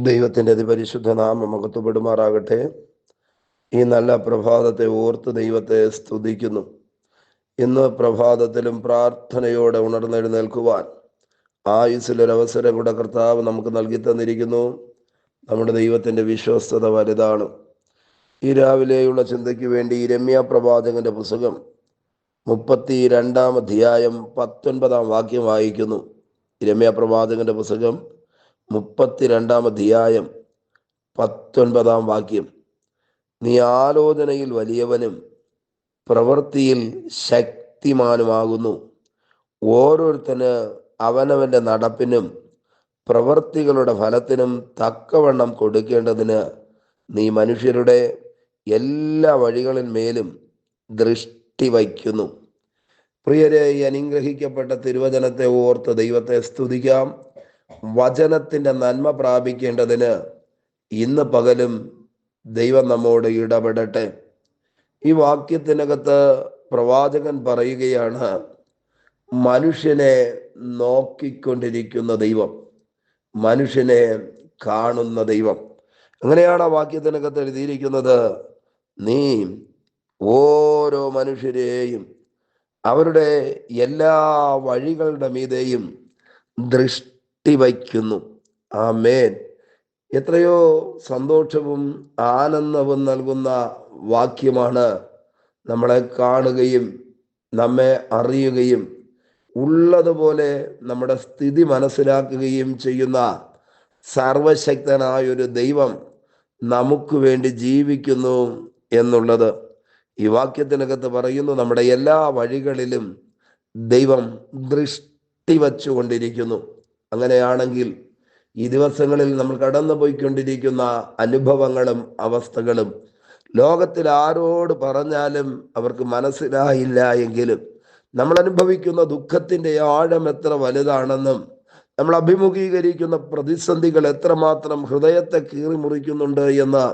ദൈവത്തിന്റെ അതിപരിശുദ്ധ നാമം മകത്തുപെടുമാറാകട്ടെ ഈ നല്ല പ്രഭാതത്തെ ഓർത്ത് ദൈവത്തെ സ്തുതിക്കുന്നു. ഇന്ന് പ്രഭാതത്തിലും പ്രാർത്ഥനയോടെ ഉണർന്നെഴുന്നേൽക്കുവാൻ ആയുസിലൊരവസരം കൂടെ കർത്താവ് നമുക്ക് നൽകി തന്നിരിക്കുന്നു. നമ്മുടെ ദൈവത്തിന്റെ വിശ്വസ്തത വലുതാണ്. ഈ രാവിലെയുള്ള ചിന്തയ്ക്ക് വേണ്ടി രമ്യ പ്രവാചകന്റെ പുസ്തകം മുപ്പത്തി രണ്ടാം അധ്യായം പത്തൊൻപതാം വാക്യം വായിക്കുന്നു. രമ്യ പ്രവാചകന്റെ പുസ്തകം മുപ്പത്തിരണ്ടാം അധ്യായം പത്തൊൻപതാം വാക്യം. നീ ആലോചനയിൽ വലിയവനും പ്രവൃത്തിയിൽ ശക്തിമാനുമാകുന്നു. ഓരോരുത്തന് അവനവന്റെ നടപ്പിനും പ്രവൃത്തികളുടെ ഫലത്തിനും തക്കവണ്ണം കൊടുക്കേണ്ടതിന് നീ മനുഷ്യരുടെ എല്ലാ വഴികളിന്മേലും ദൃഷ്ടി വയ്ക്കുന്നു. പ്രിയരെ ഈ അനുഗ്രഹിക്കപ്പെട്ട തിരുവചനത്തെ ഓർത്ത് ദൈവത്തെ സ്തുതിക്കാം. വചനത്തിന്റെ നന്മ പ്രാപിക്കേണ്ടതിന് ഇന്ന് പകലും ദൈവം നമ്മോട് ഇടപെടട്ടെ. ഈ വാക്യത്തിനകത്ത് പ്രവാചകൻ പറയുകയാണ് മനുഷ്യനെ നോക്കിക്കൊണ്ടിരിക്കുന്ന ദൈവം മനുഷ്യനെ കാണുന്ന ദൈവം. അങ്ങനെയാണ് ആ വാക്യത്തിനകത്ത് എഴുതിയിരിക്കുന്നത് നീ ഓരോ മനുഷ്യരെയും അവരുടെ എല്ലാ വഴികളുടെ മീതെയും ദൃഷ്ടി വയ്ക്കുന്നു ആ മേൻ എത്രയോ സന്തോഷവും ആനന്ദവും നൽകുന്ന വാക്യമാണ് നമ്മളെ കാണുകയും നമ്മെ അറിയുകയും ഉള്ളതുപോലെ നമ്മുടെ സ്ഥിതി മനസ്സിലാക്കുകയും ചെയ്യുന്ന സർവശക്തനായ ഒരു ദൈവം നമുക്ക് വേണ്ടി ജീവിക്കുന്നു എന്നുള്ളത്. ഈ വാക്യത്തിനകത്ത് പറയുന്നു നമ്മുടെ എല്ലാ വഴികളിലും ദൈവം ദൃഷ്ടി വച്ചുകൊണ്ടിരിക്കുന്നു. അങ്ങനെയാണെങ്കിൽ ഈ ദിവസങ്ങളിൽ നമ്മൾ കടന്നു പോയിക്കൊണ്ടിരിക്കുന്ന അനുഭവങ്ങളും അവസ്ഥകളും ലോകത്തിൽ ആരോട് പറഞ്ഞാലും അവർക്ക് മനസ്സിലായില്ല എങ്കിലും നമ്മൾ അനുഭവിക്കുന്ന ദുഃഖത്തിന്റെ ആഴം എത്ര വലുതാണെന്നും നമ്മൾ അഭിമുഖീകരിക്കുന്ന പ്രതിസന്ധികൾ എത്രമാത്രം ഹൃദയത്തെ കീറി മുറിക്കുന്നുണ്ട് എന്ന്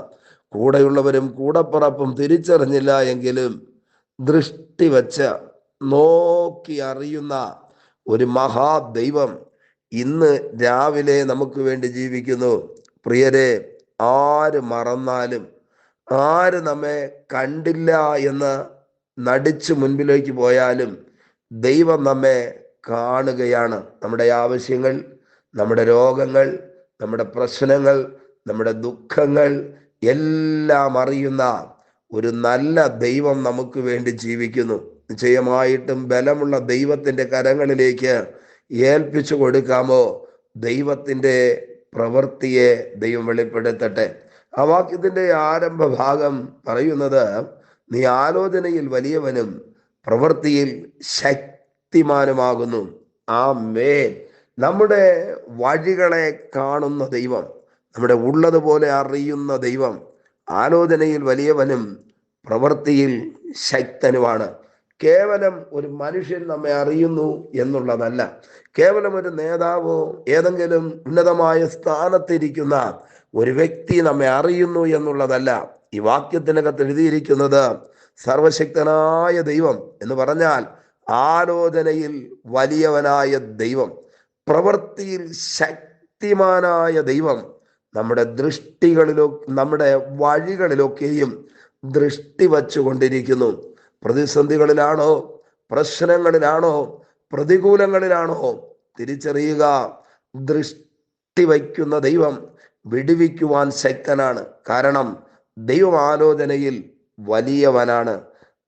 കൂടെയുള്ളവരും കൂടപ്പറപ്പും തിരിച്ചറിഞ്ഞില്ല എങ്കിലും ദൃഷ്ടി വച്ച് നോക്കി അറിയുന്ന ഒരു മഹാദൈവം ഇന്ന് രാവിലെ നമുക്ക് വേണ്ടി ജീവിക്കുന്നു. പ്രിയരെ ആര് മറന്നാലും ആര് നമ്മെ കണ്ടില്ല എന്ന് നടിച്ച് മുൻപിലേക്ക് പോയാലും ദൈവം നമ്മെ കാണുകയാണ്. നമ്മുടെ ആവശ്യങ്ങൾ നമ്മുടെ രോഗങ്ങൾ നമ്മുടെ പ്രശ്നങ്ങൾ നമ്മുടെ ദുഃഖങ്ങൾ എല്ലാം അറിയുന്ന ഒരു നല്ല ദൈവം നമുക്ക് വേണ്ടി ജീവിക്കുന്നു. നിശ്ചയമായിട്ടും ബലമുള്ള ദൈവത്തിന്റെ കരങ്ങളിലേക്ക് ഏൽപ്പിച്ചു കൊടുക്കാമോ? ദൈവത്തിന്റെ പ്രവൃത്തിയെ ദൈവം വെളിപ്പെടുത്തട്ടെ. ആ വാക്യത്തിന്റെ ആരംഭ ഭാഗം പറയുന്നത് നീ ആലോചനയിൽ വലിയവനും പ്രവൃത്തിയിൽ ശക്തിമാനുമാകുന്നു. ആ മേൽ നമ്മുടെ വഴികളെ കാണുന്ന ദൈവം നമ്മുടെ ഉള്ളതുപോലെ അറിയുന്ന ദൈവം ആലോചനയിൽ വലിയവനും പ്രവൃത്തിയിൽ ശക്തനുമാണ്. കേവലം ഒരു മനുഷ്യൻ നമ്മെ അറിയുന്നു എന്നുള്ളതല്ല. കേവലം ഒരു നേതാവോ ഏതെങ്കിലും ഉന്നതമായ സ്ഥാനത്തിരിക്കുന്ന ഒരു വ്യക്തി നമ്മെ അറിയുന്നു എന്നുള്ളതല്ല. ഈ വാക്യത്തിനകത്ത് എഴുതിയിരിക്കുന്നത് സർവശക്തനായ ദൈവം എന്ന് പറഞ്ഞാൽ ആലോചനയിൽ വലിയവനായ ദൈവം പ്രവൃത്തിയിൽ ശക്തിമാനായ ദൈവം നമ്മുടെ ദൃഷ്ടികളിലോ നമ്മുടെ വഴികളിലൊക്കെയും ദൃഷ്ടി വച്ചുകൊണ്ടിരിക്കുന്നു. പ്രതിസന്ധികളിലാണോ? പ്രശ്നങ്ങളിലാണോ? പ്രതികൂലങ്ങളിലാണോ? തിരിച്ചറിയുക. ദൃഷ്ടി വയ്ക്കുന്ന ദൈവം വിടുവിക്കുവാൻ ശക്തനാണ്. കാരണം ദൈവം ആലോചനയിൽ വലിയവനാണ്.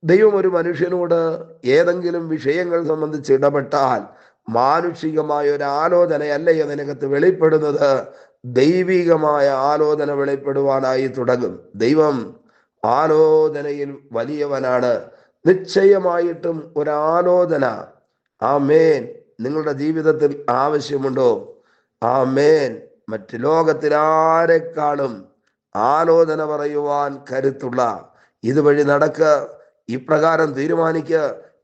ദൈവം ഒരു മനുഷ്യനോട് ഏതെങ്കിലും വിഷയങ്ങൾ സംബന്ധിച്ച് ഇടപെട്ടാൽ മാനുഷികമായ ഒരു ആലോചനയല്ല അതിനകത്ത് വെളിപ്പെടുന്നത്? ദൈവികമായ ആലോചന വെളിപ്പെടുവാനായി തുടങ്ങും. ദൈവം ആലോചനയിൽ വലിയവനാണ്. നിശ്ചയമായിട്ടും ഒരാലോചന. ആ മേൻ നിങ്ങളുടെ ജീവിതത്തിൽ ആവശ്യമുണ്ടോ? ആ മേൻ മറ്റ് ലോകത്തിൽ ആരെക്കാളും ആലോചന പറയുവാൻ കരുത്തുള്ള. ഇതുവഴി നടക്ക. ഇപ്രകാരം തീരുമാനിക്ക.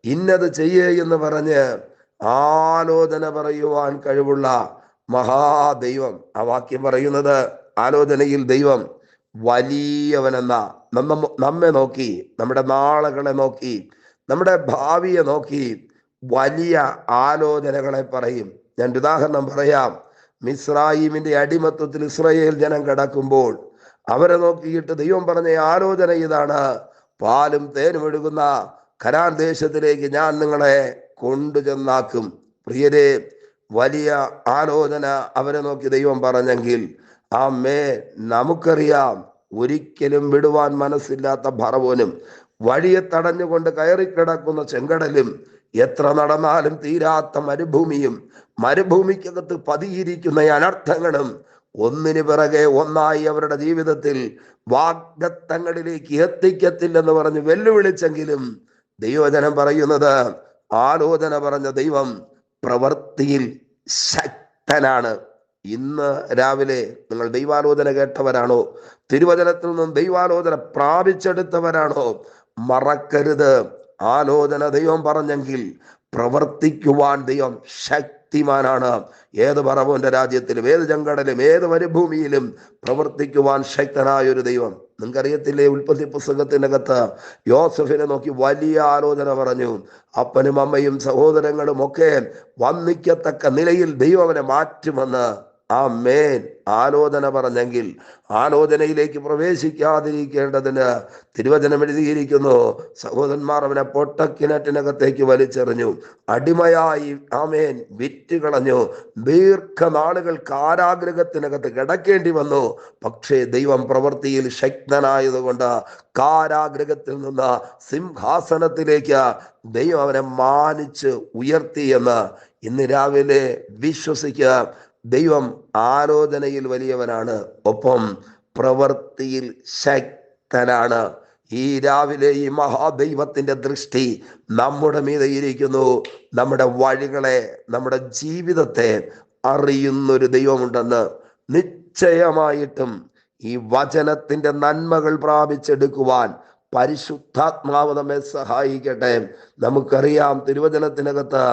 ഇന്നത് ചെയ്യേ എന്ന് പറഞ്ഞ് ആലോചന പറയുവാൻ കഴിവുള്ള മഹാദൈവം. ആ വാക്യം പറയുന്നത് ആലോചനയിൽ ദൈവം വലിയവനെന്ന. നമ്മ നോക്കി നമ്മുടെ നാളുകളെ നോക്കി നമ്മുടെ ഭാവിയെ നോക്കി വലിയ ആലോചനകളെ പറയും. ഞാൻ ഉദാഹരണം പറയാം. മിസ്രായിമിന്റെ അടിമത്വത്തിൽ ഇസ്രയേൽ ജനം കിടക്കുമ്പോൾ അവരെ നോക്കിയിട്ട് ദൈവം പറഞ്ഞ ആലോചന ഇതാണ്. പാലും തേനും ഒഴുകുന്ന കരാൻ ദേശത്തിലേക്ക് ഞാൻ നിങ്ങളെ കൊണ്ടുചെന്നാക്കും. പ്രിയരെ വലിയ ആലോചന അവരെ നോക്കി ദൈവം പറഞ്ഞെങ്കിൽ ആ മേ നമുക്കറിയാം ഒരിക്കലും വിടുവാൻ മനസ്സില്ലാത്ത ഭറവോനും വഴിയെ തടഞ്ഞുകൊണ്ട് കയറിക്കിടക്കുന്ന ചെങ്കടലും എത്ര നടന്നാലും തീരാത്ത മരുഭൂമിയും മരുഭൂമിക്കകത്ത് പതിയിരിക്കുന്ന അനർത്ഥങ്ങളും ഒന്നിനു പിറകെ ഒന്നായി അവരുടെ ജീവിതത്തിൽ വാഗ്ദത്തങ്ങളിലേക്ക് എത്തിക്കത്തില്ലെന്ന് പറഞ്ഞ് വെല്ലുവിളിച്ചെങ്കിലും ദൈവജനം പറയുന്നത് ആലോചന പറഞ്ഞ ദൈവം പ്രവൃത്തിയിൽ ശക്തനാണ്. ഇന്ന് രാവിലെ നിങ്ങൾ ദൈവാലോചന കേട്ടവരാണോ? തിരുവചനത്തിൽ നിന്നും ദൈവാലോചന പ്രാപിച്ചെടുത്തവരാണോ? മറക്കരുത്. ആലോചന ദൈവം പറഞ്ഞെങ്കിൽ പ്രവർത്തിക്കുവാൻ ദൈവം ശക്തിമാനാണ്. ഏത് പറവന്റെ രാജ്യത്തിലും ഏത് ചെങ്കടലും ഏത് മരുഭൂമിയിലും പ്രവർത്തിക്കുവാൻ ശക്തനായ ഒരു ദൈവം. നിങ്ങൾക്കറിയത്തില്ലേ ഉൽപ്പത്തി പുസ്തകത്തിനകത്ത് യോസഫിനെ നോക്കി വലിയ ആലോചന പറഞ്ഞു. അപ്പനും അമ്മയും സഹോദരങ്ങളും ഒക്കെ വന്നിക്കത്തക്ക നിലയിൽ ദൈവം അവനെ മാറ്റുമെന്ന്. ആ മേൻ ആലോചന പറഞ്ഞെങ്കിൽ ആലോചനയിലേക്ക് പ്രവേശിക്കാതിരിക്കേണ്ടതിന് തിരുവചനം എഴുതിയിരിക്കുന്നു. സഹോദരന്മാർ അവനെ പൊട്ടക്കിണറ്റിനകത്തേക്ക് വലിച്ചെറിഞ്ഞു. അടിമയായി ആമേൻ വിറ്റ് കളഞ്ഞു ദീർഘനാളുകൾ കാരാഗ്രഹത്തിനകത്ത് കിടക്കേണ്ടി വന്നു. പക്ഷേ ദൈവം പ്രവൃത്തിയിൽ ശക്തനായതുകൊണ്ട് കാരാഗ്രഹത്തിൽ നിന്ന് സിംഹാസനത്തിലേക്ക് ദൈവം അവനെ മാനിച്ച് ഉയർത്തിയെന്ന് ഇന്ന് രാവിലെ വിശ്വസിക്കുക ദൈവം ആലോചനയിൽ വലിയവനാണ്. ഒപ്പം പ്രവൃത്തിയിൽ ശക്തനാണ്. ഈ രാവിലെ ഈ മഹാദൈവത്തിന്റെ ദൃഷ്ടി നമ്മുടെ മീതെ ഇരിക്കുന്നു. നമ്മുടെ വഴികളെ നമ്മുടെ ജീവിതത്തെ അറിയുന്നൊരു ദൈവമുണ്ടെന്ന് നിശ്ചയമായിട്ടും ഈ വചനത്തിന്റെ നന്മകൾ പ്രാപിച്ചെടുക്കുവാൻ പരിശുദ്ധാത്മാവ് നമ്മെ സഹായിക്കട്ടെ. നമുക്കറിയാം തിരുവചനത്തിനകത്ത്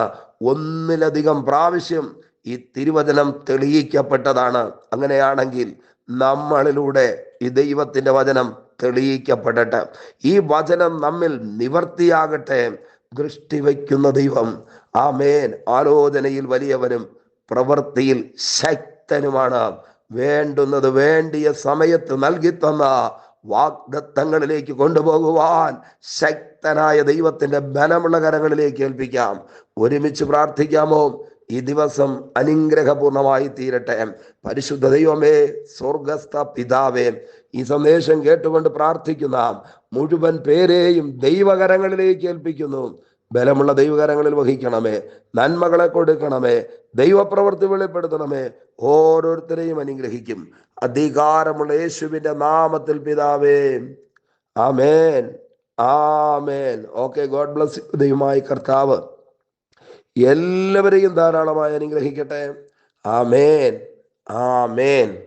ഒന്നിലധികം പ്രാവശ്യം ഈ തിരുവചനം തെളിയിക്കപ്പെട്ടതാണ്. അങ്ങനെയാണെങ്കിൽ നമ്മളിലൂടെ ഈ ദൈവത്തിന്റെ വചനം തെളിയിക്കപ്പെടട്ടെ. ഈ വചനം നമ്മിൽ നിവർത്തിയാകട്ടെ. ദൃഷ്ടി വയ്ക്കുന്ന ദൈവം ആ മേൻ ആലോചനയിൽ വലിയവനും പ്രവൃത്തിയിൽ ശക്തനുമാണ്. വേണ്ടുന്നത് വേണ്ടിയ സമയത്ത് നൽകി തന്ന വാഗ്ദത്തങ്ങളിലേക്ക് കൊണ്ടുപോകുവാൻ ശക്തനായ ദൈവത്തിന്റെ ബലമുള്ള കരങ്ങളിലേക്ക് ഏൽപ്പിക്കാം. ഒരുമിച്ച് പ്രാർത്ഥിക്കാമോ? ഈ ദിവസം അനുഗ്രഹപൂർണമായി തീരട്ടെ. പരിശുദ്ധ ദൈവമേ സ്വർഗസ്ഥ പിതാവേ ഈ സന്ദേശം കേട്ടുകൊണ്ട് പ്രാർത്ഥിക്കുന്ന മുഴുവൻ പേരെയും ദൈവകരങ്ങളിലേക്ക് ഏൽപ്പിക്കുന്നു. ബലമുള്ള ദൈവകരങ്ങളിൽ വഹിക്കണമേ നന്മകളെ കൊടുക്കണമേ ദൈവപ്രവൃത്തി വെളിപ്പെടുത്തണമേ. ഓരോരുത്തരെയും അനുഗ്രഹിക്കും. അധികാരമുള്ള യേശുവിന്റെ നാമത്തിൽ പിതാവേ. Amen. Amen. Okay God bless ദൈവമായി കർത്താവ്. എല്ലാവരെയും ധാരാളമായി അനുഗ്രഹിക്കട്ടെ. ആമേൻ. ആമേൻ.